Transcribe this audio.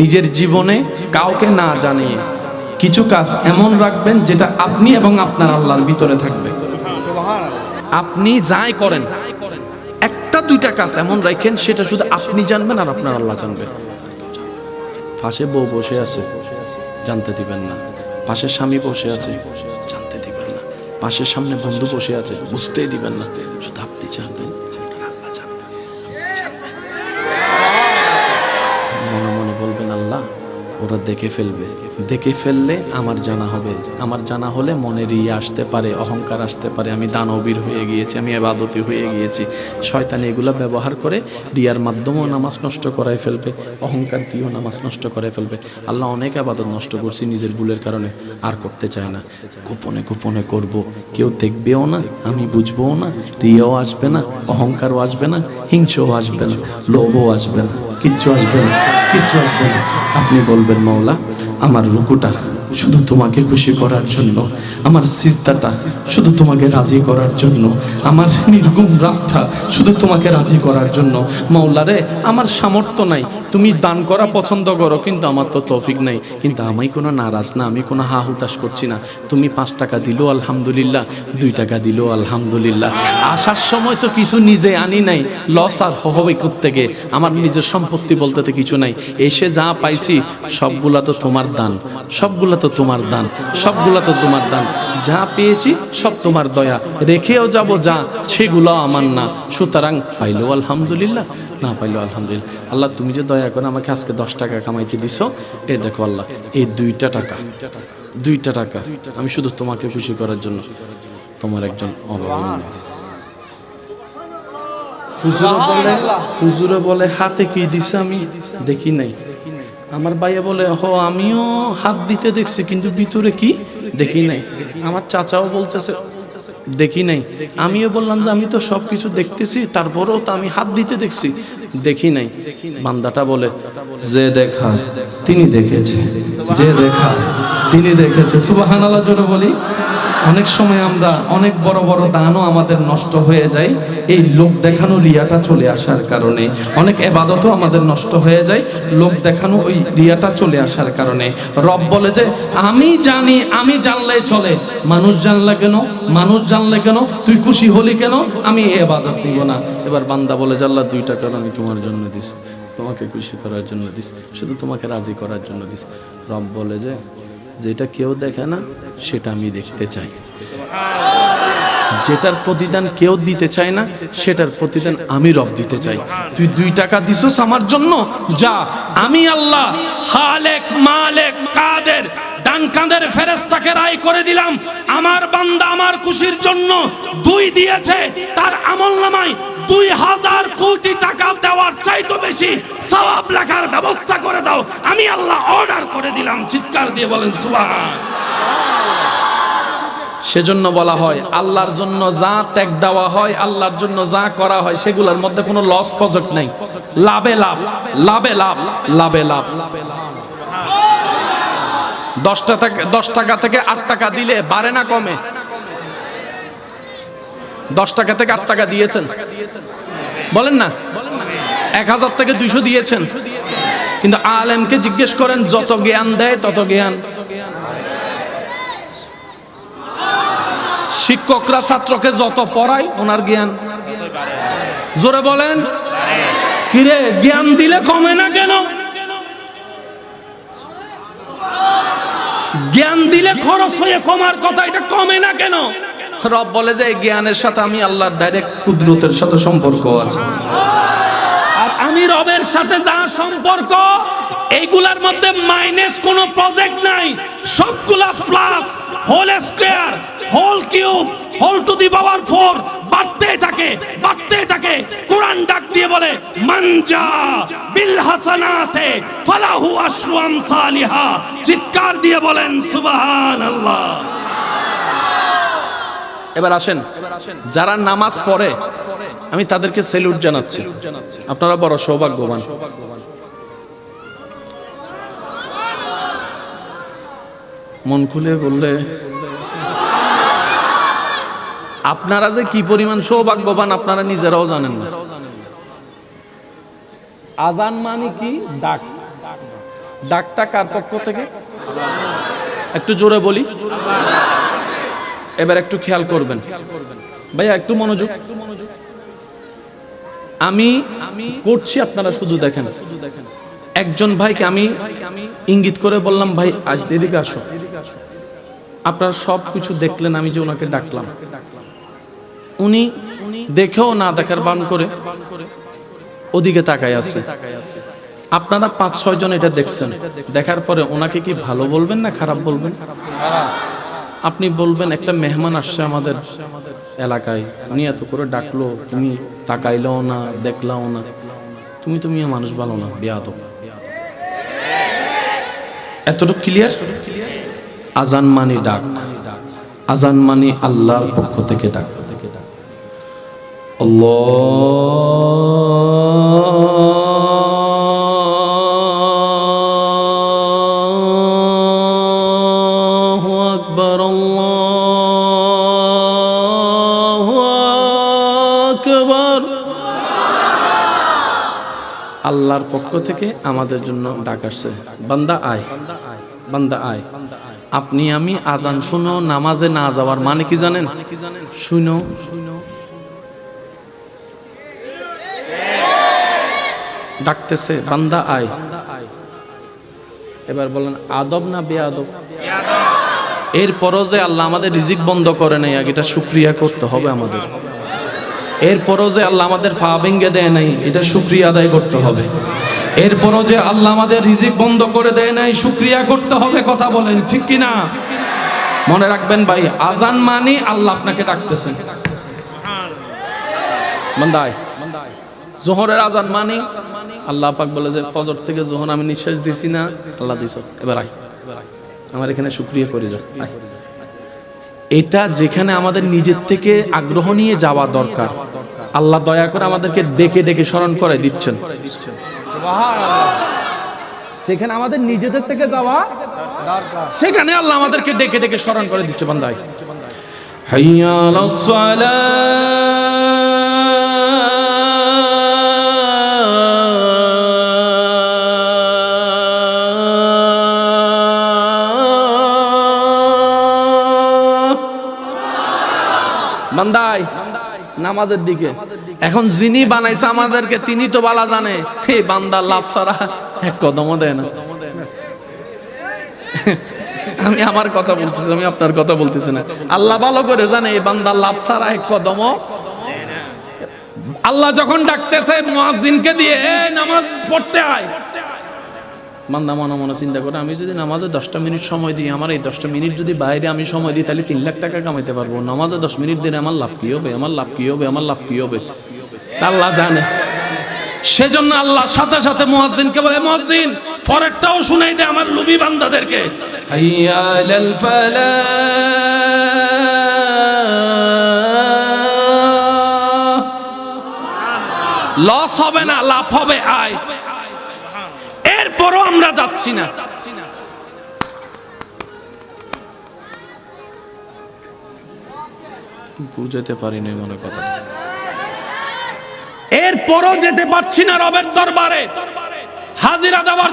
নিজের জীবনে কাউকে না জানিয়ে কিছু কাজ এমন রাখবেন যেটা আপনি এবং আপনার আল্লাহর ভিতরে থাকবে। আপনি যাই করেন, একটা দুইটা কাজ এমন রাখেন সেটা শুধু আপনি জানবেন আর আপনার আল্লাহ জানবেন পাশে বউ বসে আছে, জানতে দিবেন না। পাশের স্বামী বসে আছে, জানতে দিবেন না। পাশের সামনে বন্ধু বসে আছে, বুঝতেই দিবেন না। শুধু আপনি জানবেন। ওরা দেখে ফেলবে। দেখে ফেললে আমার জানা হবে। আমার জানা হলে মনে রিয়ে আসতে পারে, অহংকার আসতে পারে। আমি দানবীর হয়ে গিয়েছি, আমি এবাদতি হয়ে গিয়েছি। শয়তান এগুলো ব্যবহার করে রিয়ার মাধ্যমেও নামাজ নষ্ট করায় ফেলবে, অহংকার দিয়েও নামাজ নষ্ট করে ফেলবে। আল্লাহ অনেক আবাদত নষ্ট করছি নিজের ভুলের কারণে, আর করতে চায় না। গোপনে গোপনে করব। কেউ দেখবেও না, আমি বুঝবও না, রিয়াও আসবে না, অহংকারও আসবে না, হিংসও আসবে না, লোভও আসবে না, কিচ্ছু আসবে না, কিচ্ছু আসবে না। আপনি বলবেন, মৌলা, আমার রুকুটা শুধু তোমাকে খুশি করার জন্য, আমার সিস্তাটা শুধু তোমাকে রাজি করার জন্য, আমার নির্গুম রাতটা শুধু তোমাকে রাজি করার জন্য। মৌলারে আমার সামর্থ্য নাই, তুমি দান করা পছন্দ করো, কিন্তু আমার তো তৌফিক নাই। কিন্তু আমি কোনো নারাজ না, আমি কোনো হা হুতাশ করছি না। তুমি পাঁচ টাকা দিলো, আলহামদুলিল্লাহ। দুই টাকা দিলো, আলহামদুলিল্লাহ। আসার সময় তো কিছু নিজে আনি নাই লস আর হবে থেকে আমার নিজের সম্পত্তি বলতে তো কিছু নাই। এসে যা পাইছি, সবগুলা তো তোমার দান, সবগুলা তো তোমার দান সবগুলা তো তোমার দান। যা পেয়েছি সব তোমার দয়া। রেখেও যাব যা সেগুলো আমার না। সুতরাং পাইলো আলহামদুলিল্লাহ না পাইলো আলহামদুলিল্লাহ। আল্লাহ তুমি যে দয়া করে আমাকে আজকে দশ টাকা কামাইতে দিছো এ দেখো আল্লাহ এই দুইটা টাকা দুইটা টাকা আমি শুধু তোমাকে খুশি করার জন্য তোমার একজন অভাবনী বলে হুজুরে বলে হাতে কি দিছে আমি? দেখি নাই। আমার ভাইয়া বলে, হ, আমিও হাত দিতে দেখছি, কিন্তু ভিতরে কি? দেখি নাই। আমার চাচাও বলতেছে, দেখি নাই। আমিও বললাম যে, আমি তো সব কিছু দেখতেছি, তারপরেও তো আমি হাত দিতে দেখছি। দেখি নাই। বান্দাটা বলে, যে দেখা, তিনি দেখেছে। যে দেখা, তিনি দেখেছে। সুবাহান আল্লাহ বলি। অনেক সময় আমরা অনেক বড় বড় দানও আমাদের নষ্ট হয়ে যায়, এই লোক দেখানো রিয়াটা চলে আসার কারণে। অনেক এবাদতও আমাদের নষ্ট হয়ে যায়, লোক দেখানো ওই রিয়াটা চলে আসার কারণে। রব বলে যে, আমি জানি, আমি জানলে চলে। মানুষ জানলে কেন? মানুষ জানলে কেন? তুই খুশি হলি কেন? আমি এ এবাদত দিব না। এবার বান্দা বলে জাল্লা দুই টাকার আমি তোমার জন্য দিস। তোমাকে খুশি করার জন্য দিস। শুধু তোমাকে রাজি করার জন্য দিস। রব বলে যে যেটা কেউ দেখে না, সেটা আমি দেখতে চাই। যেটার প্রতিদান কেউ দিতে চায় না, সেটার প্রতিদান আমি রব দিতে চাই। তুই দুই টাকা দিছস আমার জন্য, যা। আমি আল্লাহ খালেক, মালেক, কাদের ডান কাঁধের ফেরেস্তাকে রায় করে দিলাম। আমার বান্দা আমার খুশির জন্য দুই দিয়েছে, তার আমল নামায় দুই হাজার কোটি টাকা দেওয়ার চাইতো বেশি সওয়াব লেখার ব্যবস্থা করে দাও। আমি আল্লাহ অর্ডার করে দিলাম। চিৎকার দিয়ে বলেন সেজন্য বলা হয়, আল্লাহর জন্য যা ত্যাগ দেওয়া হয়, আল্লাহর জন্য যা করা হয়, সেগুলোর মধ্যে কোনো লস প্রজেক্ট নাই। লাভে লাভ লাভে লাভ লাভে লাভ। দশটা থেকে, দশ টাকা থেকে আট টাকা দিলে বাড়ে না কমে? দশ টাকা থেকে আট টাকা দিয়েছেন। বলেন না? এক হাজার থেকে দুইশো দিয়েছেন। কিন্তু আলেমকে জিজ্ঞেস করেন, যত জ্ঞান দেয় তত জ্ঞান। শিক্ষকরা ছাত্রকে যত পড়ায়, ওনার জ্ঞান। জোরে বলেন। কিরে, জ্ঞান দিলে কমে না কেন? জ্ঞান দিলে খরচ হয়ে কমার কথা, এটা কমে না কেন? রব বলে যে জ্ঞানের সাথে আমি আল্লাহর ডাইরেক্ট কুদরতের সাথে সম্পর্ক আছে। আর আমি রবের সাথে যা সম্পর্ক, এইগুলার মধ্যে মাইনাস কোনো প্রজেক্ট নাই। সবগুলা plus whole square whole cube whole to the power four বাড়তে থাকে বাড়তে থাকে। কোরআন ডাক দিয়ে বলে মানজা বিল হাসানাতে ফালাহু আশরু আমসালিহা চিৎকার দিয়ে বলেন, সুবহানাল্লাহ। এবার আসেন, যারা নামাজ পড়ে, আমি তাদেরকে সেলুট জানাচ্ছি। আপনারা বড় সৌভাগ্যবান। মন খুলে বললে, আপনারা যে কি পরিমাণ সৌভাগ্যবান, আপনারা নিজেরাও জানেন না। আজান মানে কি? ডাক। ডাকটা কার পক্ষ থেকে? একটু জোরে বলি। এবার একটু খেয়াল করবেন। ভাইয়া, একটু মনোযোগ। আমি করছি আপনারা শুধু দেখেন। একজন ভাইকে আমি ইঙ্গিত করে বললাম, ভাই, আজ এদিকে আসো। আপনারা সব কিছু দেখলেন, আমি যে ওনাকে ডাকলাম। উনি দেখেও না দেখার বান করে ওদিকে তাকায় আছে। আপনারা পাঁচ ছয় জন এটা দেখছেন। দেখার পরে ওনাকে কি ভালো বলবেন না খারাপ বলবেন? আপনি বলবেন, একটা মেহমান আসছে আমাদের এলাকায়। উনি এত করে ডাকলো, তুমি তাকাইলেও না, দেখলাও না। তুমি তুমি মানুষ, ভালো না বেয়াদ এতটুকু ক্লিয়ার আজান মানি ডাক। আজান মানি আল্লাহর পক্ষ থেকে ডাক। আল্লাহু আল্লাহর পক্ষ থেকে আমাদের জন্য ডাক আসছে। বান্দা আয়। বান্দা আয়। আপনি আমি আজান শুনো, নামাজে না যাওয়ার মানে কি জানেন? শুনো। ডাকতেছে, বান্দা আয়। এবার বলেন, আদব না বে আদব এরপরও যে আল্লাহ আমাদের রিজিক বন্ধ করে নাই এটা শুক্রিয়া করতে হবে আমাদের। এরপরও যে আল্লাহ আমাদের ফা ভেঙ্গে দেয় নাই, এটা শুক্রিয়া আদায় করতে হবে। এরপরও যে আল্লাহ আমাদের রিজিক বন্ধ করে দেয় নাই, শুক্রিয়া করতে হবে কথা বলেন, ঠিক কি না? মনে রাখবেন ভাই, আজান মানি আল্লাহ আপনাকে ডাকতেছেন জোহরের আজান মানি, আল্লাহ পাক বলে যে ফজর থেকে জোহর আমি নিঃশ্বাস দিছি না, আল্লাহ দিছ। এবার আয়। আমার এখানে শুক্রিয়া করে যা। এটা যেখানে আমাদের নিজের থেকে আগ্রহ নিয়ে যাওয়া দরকার। আল্লাহ দয়া করে আমাদেরকে ডেকে ডেকে স্মরণ করে দিচ্ছেন। সেখানে আমাদের নিজেদের থেকে যাওয়া, সেখানে আল্লাহ আমাদেরকে ডেকে ডেকে স্মরণ করে দিচ্ছে বান্দায়। হাইয়া নামাজের দিকে। এখন যিনি বানাইছে আমাদেরকে, তিনি তো বালা জানে। এই বান্দা লাভ ছাড়া এক কদমও দেয় না। আমি আমার কথা বলতেছি, আমি আপনার কথা বলতেছি না। আল্লাহ ভালো করে জানে, এই বান্দা লাভ ছাড়া এক কদমও আল্লাহ যখন ডাকতেছে, মুয়াজ্জিনকে দিয়ে নামাজ পড়তে আয়। বান্দা মনে মনে চিন্তা করে, আমি যদি নামাজে দশটা মিনিট সময় দিই, আমার এই দশটা মিনিট যদি বাইরে আমি সময় দিই, তাহলে তিন লাখ টাকা কামাইতে পারব। নামাজে দশ মিনিট দিলে আমার লাভ কি হবে? আমার লাভ কি হবে? আমার লাভ কি হবে? আল্লাহ জানে। সেজন্য আল্লাহ সাথে সাথে মুয়াজ্জিনকে বলে, মুয়াজ্জিন, পরেরটাও শুনাই দে আমার লুবি বান্দাদেরকে। লস হবে না, লাভ হবে, আয়। এরপরও আমরা যাচ্ছি না। বুঝাতে পারিনি মনে কথা। এরপরও যেতে পারছি না রবের দরবারে। হাজিরা দেওয়ার